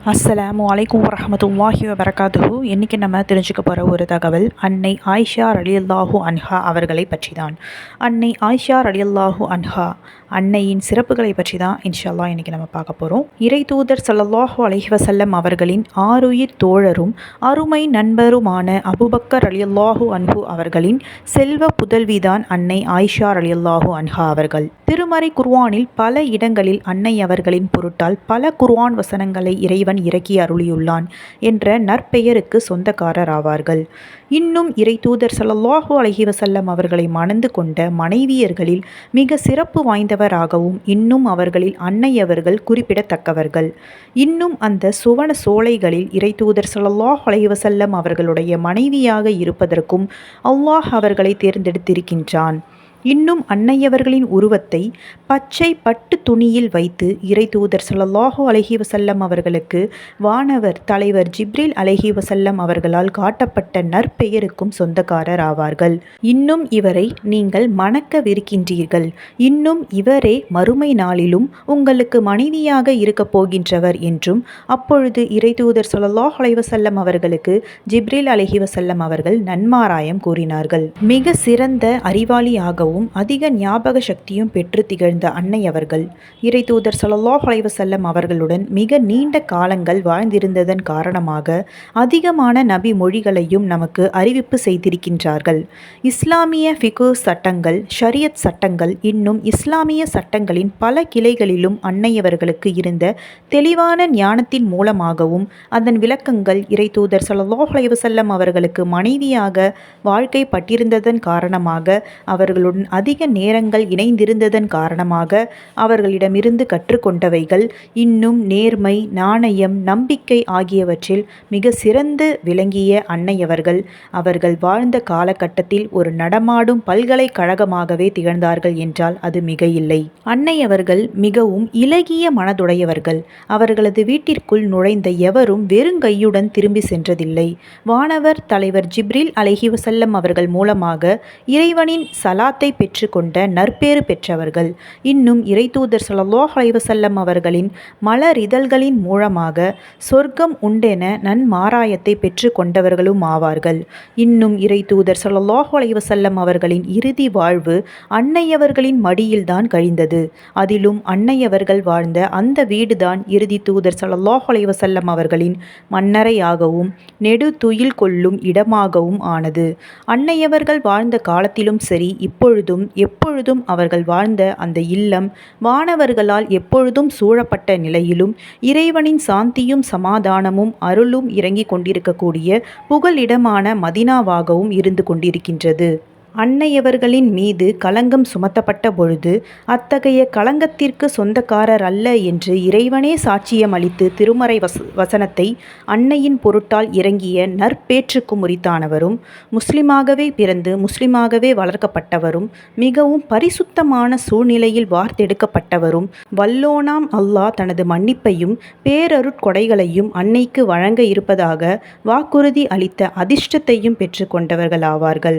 அஸ்ஸலாமு அலைக்கும் வரமத்துல்லாஹி வரகாத்துஹு இன்றைக்கி நம்ம தெரிஞ்சுக்க போகிற ஒரு தகவல் அன்னை ஆயிஷா அலியல்லாஹு அன்ஹா அவர்களை பற்றி தான் அன்னை ஆயிஷா அலியல்லாஹு அன்ஹா அன்னையின் சிறப்புகளை பற்றி தான் இன்ஷல்லா இன்றைக்கி நம்ம பார்க்க போகிறோம் இறை தூதர் சல்லல்லாஹு அலைஹி வசல்லம் அவர்களின் ஆறுயிர் தோழரும் அருமை நண்பருமான அபுபக்கர் அலியல்லாஹு அன்ஹு அவர்களின் செல்வ புதல்விதான் அன்னை ஆயிஷா அலியல்லாஹு அன்ஹா அவர்கள். திருமறை குர்வானில் பல இடங்களில் அன்னை அவர்களின் பொருட்டால் பல குர்வான் வசனங்களை இறைவன் இறக்கி அருளியுள்ளான் என்ற நற்பெயருக்கு சொந்தக்காரர் ஆவார்கள் இன்னும் இறை தூதர் சல்லாஹூ அலஹி வசல்லம் அவர்களை மணந்து கொண்ட மனைவியர்களில் மிக சிறப்பு வாய்ந்தவராகவும் இன்னும் அவர்களில் அன்னை அவர்கள் குறிப்பிடத்தக்கவர்கள். இன்னும் அந்த சுவன சோலைகளில் இறை தூதர் சல்லாஹ் அலஹிவசல்லம் அவர்களுடைய மனைவியாக இருப்பதற்கும் அல்லாஹ் அவர்களை தேர்ந்தெடுத்திருக்கின்றான். இன்னும் அன்னையவர்களின் உருவத்தை பச்சை பட்டு துணியில் வைத்து இறை தூதர் சல்லாஹூ அலஹி வசல்லம் அவர்களுக்கு வானவர் தலைவர் ஜிப்ரில் அலஹி வசல்லம் அவர்களால் காட்டப்பட்ட நற்பெயருக்கும் சொந்தக்காரர் ஆவார்கள். இன்னும் இவரை நீங்கள் மணக்கவிருக்கின்றீர்கள். இன்னும் இவரே மறுமை நாளிலும் உங்களுக்கு மனைவியாக இருக்கப் போகின்றவர் என்றும் அப்பொழுது இறை தூதர் சல்லாஹ் அலைவசல்லம் அவர்களுக்கு ஜிப்ரில் அலஹி வசல்லம் அவர்கள் நன்மாராயம் கூறினார்கள். மிக சிறந்த அறிவாளியாகவும் அறிவாகவும் அதிக ஞாபக சக்தியும் பெற்று திகழ்ந்த அன்னை அவர்கள். இறை தூதர் சல்லாஹ் அலைவசல்லம் அவர்களுடன் மிக நீண்ட காலங்கள் வாழ்ந்திருந்ததன் காரணமாக அதிகமான நபி மொழிகளையும் நமக்கு அறிவிப்பு செய்திருக்கின்றார்கள். இஸ்லாமிய ஃபிகு சட்டங்கள் ஷரியத் சட்டங்கள் இன்னும் இஸ்லாமிய சட்டங்களின் பல கிளைகளிலும் அன்னையவர்களுக்கு இருந்த தெளிவான ஞானத்தின் மூலமாகவும் அதன் விளக்கங்கள் இறை தூதர் சல்லாஹ் அலைவசல்லம் அவர்களுக்கு மனைவியாக வாழ்க்கை பட்டிருந்ததன் காரணமாக அவர்களுடன் அதிக நேரங்கள் இணைந்திருந்ததன் காரணமாக அவர்களிடமிருந்து கற்றுக்கொண்டவைகள் இன்னும் நேர்மை நாணயம் நம்பிக்கை ஆகியவற்றில் மிக சிறந்து விளங்கிய அன்னையவர்கள். அவர்கள் வாழ்ந்த காலகட்டத்தில் ஒரு நடமாடும் பல்கலைக்கழகமாகவே திகழ்ந்தார்கள் என்றால் அது மிக இல்லை அன்னையவர்கள் மிகவும் இலகிய மனதுடையவர்கள். அவர்களது வீட்டிற்குள் நுழைந்த எவரும் வெறுங்கையுடன் திரும்பி சென்றதில்லை. வானவர் தலைவர் ஜிப்ரில் அலஹி வசல்லம் அவர்கள் மூலமாக இறைவனின் சலாத்தை பெற்றுக்கொண்ட நற்பேறு பெற்றவர்கள். இன்னும் இறைத்தூதர் சல்லாஹ் அலைவசல்லம் அவர்களின் மலரிதழ்களின் மூலமாக சொர்க்கம் உண்டென நன்மாராயத்தை பெற்று கொண்டவர்களும் ஆவார்கள். இன்னும் இறைத்தூதர் சல்லாஹ் அலைவசல்லம் அவர்களின் இறுதி வாழ்வு அன்னையவர்களின் மடியில்தான் கழிந்தது. அதிலும் அன்னையவர்கள் வாழ்ந்த அந்த வீடுதான் இறுதி தூதர் சல்லாஹ் அலைவசல்லம் அவர்களின் மன்னரையாகவும் நெடு துயில் கொள்ளும் இடமாகவும் ஆனது. அன்னையவர்கள் வாழ்ந்த காலத்திலும் சரி இப்பொழுது எப்பொழுதும் எப்பொழுதும் அவர்கள் வாழ்ந்த அந்த இல்லம் வானவர்களால் எப்பொழுதும் சூழப்பட்ட நிலையிலும் இறைவனின் சாந்தியும் சமாதானமும் அருளும் இறங்கிக் கொண்டிருக்கக்கூடிய புகலிடமான மதினாவாகவும் இருந்து கொண்டிருக்கின்றது. அன்னையவர்களின் மீது களங்கம் சுமத்தப்பட்ட பொழுது அத்தகைய களங்கத்திற்கு சொந்தக்காரர் அல்ல என்று இறைவனே சாட்சியம் அளித்து திருமறை வச வசனத்தை அன்னையின் பொருட்டால் இறங்கிய நற்பேற்றுக்கு முறித்தானவரும் முஸ்லிமாகவே பிறந்து முஸ்லிமாகவே வளர்க்கப்பட்டவரும் மிகவும் பரிசுத்தமான சூழ்நிலையில் வார்த்தெடுக்கப்பட்டவரும் வல்லோனாம் அல்லாஹ் தனது மன்னிப்பையும் பேரருட்கொடைகளையும் அன்னைக்கு வழங்க இருப்பதாக வாக்குறுதி அளித்த அதிர்ஷ்டத்தையும் பெற்றுக்கொண்டவர்கள் ஆவார்கள்